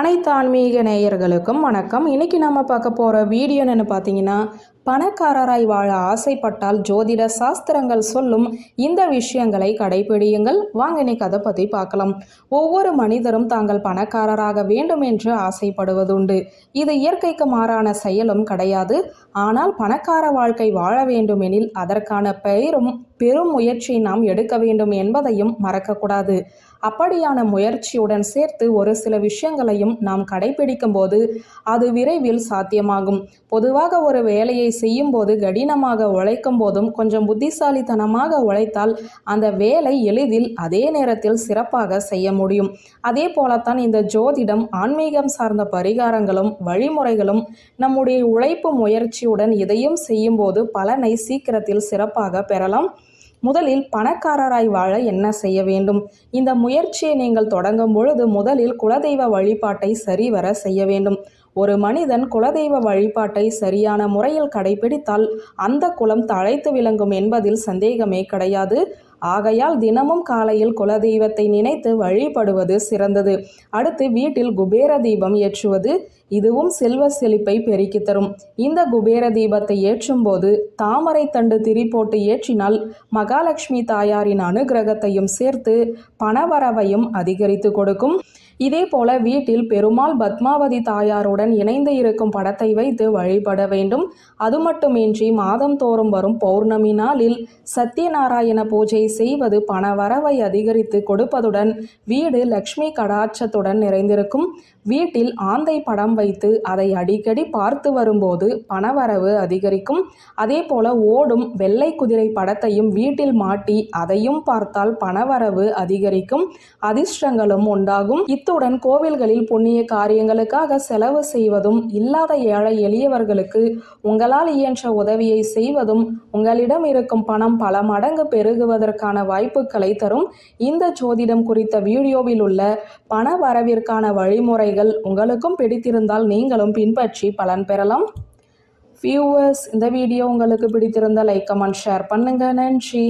அனைத்து ஆன்மீக நேயர்களுக்கும் வணக்கம். இன்றைக்கி நம்ம பார்க்க போகிற வீடியோன்னு பார்த்தீங்கன்னா பணக்காரராய் வாழ ஆசைப்பட்டால் ஜோதிட சாஸ்திரங்கள் சொல்லும் இந்த விஷயங்களை கடைபிடியுங்கள் வாங்க இன்னைக்கு அதை பற்றி பார்க்கலாம். ஒவ்வொரு மனிதரும் தாங்கள் பணக்காரராக வேண்டும் என்று ஆசைப்படுவதுண்டு. இது இயற்கைக்கு மாறான செயலும் கிடையாது. ஆனால் பணக்கார வாழ்க்கை வாழ வேண்டுமெனில் அதற்கான பெயரும் பெரும் முயற்சி நாம் எடுக்க வேண்டும் என்பதையும் மறக்கக்கூடாது. அப்படியான முயற்சியுடன் சேர்த்து ஒரு சில விஷயங்களையும் நாம் கடைபிடிக்கும் போது அது விரைவில் சாத்தியமாகும். பொதுவாக ஒரு வேலையை செய்யும் போது கடினமாக உழைக்கும் போதும் கொஞ்சம் புத்திசாலித்தனமாக உழைத்தால் அந்த வேலை எளிதில் அதே நேரத்தில் சிறப்பாக செய்ய முடியும். அதே போலத்தான் இந்த ஜோதிடம் ஆன்மீகம் சார்ந்த பரிகாரங்களும் வழிமுறைகளும் நம்முடைய உழைப்பு முயற்சியுடன் இதையும் செய்யும்போது பலனை சீக்கிரத்தில் சிறப்பாக பெறலாம். முதலில் பணக்காரராய் வாழ என்ன செய்ய வேண்டும்? இந்த முயற்சியை நீங்கள் தொடங்கும் பொழுது முதலில் குலதெய்வ வழிபாட்டை சரிவர செய்ய வேண்டும். ஒரு மனிதன் குலதெய்வ வழிபாட்டை சரியான முறையில் கடைபிடித்தால் அந்த குலம் தழைத்து விளங்கும் என்பதில் சந்தேகமே கிடையாது. ஆகையால் தினமும் காலையில் குலதெய்வத்தை நினைத்து வழிபடுவது சிறந்தது. அடுத்து வீட்டில் குபேர தீபம் ஏற்றுவது இதுவும் செல்வ செழிப்பை பெருக்கி தரும். இந்த குபேர தீபத்தை ஏற்றும் போது தாமரை தண்டு திரி போட்டு ஏற்றினால் மகாலட்சுமி தாயாரின் அனுகிரகத்தையும் சேர்த்து பணவரவையும் அதிகரித்து கொடுக்கும். இதே போல வீட்டில் பெருமாள் பத்மாவதி தாயாருடன் இணைந்து இருக்கும் படத்தை வைத்து வழிபட வேண்டும். அது மட்டுமின்றி மாதம் தோறும் வரும் பௌர்ணமி நாளில் சத்யநாராயண பூஜை செய்வது பணவரவை அதிகரித்து கொடுப்பதுடன் வீடு லக்ஷ்மி கடாட்சத்துடன் நிறைந்திருக்கும். வீட்டில் ஆந்தை படம் வைத்து அதை அடிக்கடி பார்த்து வரும்போது பணவரவு அதிகரிக்கும். அதே போல ஓடும் வெள்ளை குதிரை படத்தையும் வீட்டில் மாட்டி அதையும் பார்த்தால் பணவரவு அதிகரிக்கும். அதிர்ஷ்டங்களும் உண்டாகும். இத்துடன் கோவில்களில் புண்ணிய காரியங்களுக்காக செலவு செய்வதும் இல்லாத ஏழை எளியவர்களுக்கு உங்களால் இயன்ற உதவியை செய்வதும் உங்களிடம் இருக்கும் பணம் பல மடங்கு பெருகுவதற்கான வாய்ப்புகளை தரும் இந்த ஜோதிடம் குறித்த வீடியோவில் உள்ள பண வரவிற்கான வழிமுறைகள் உங்களுக்கும் பிடித்திருந்தால் நீங்களும் பின்பற்றி பலன் பெறலாம். வியூவர்ஸ் இந்த வீடியோ உங்களுக்கு பிடித்திருந்தால் லைக் கமெண்ட் ஷேர் பண்ணுங்க. நன்றி.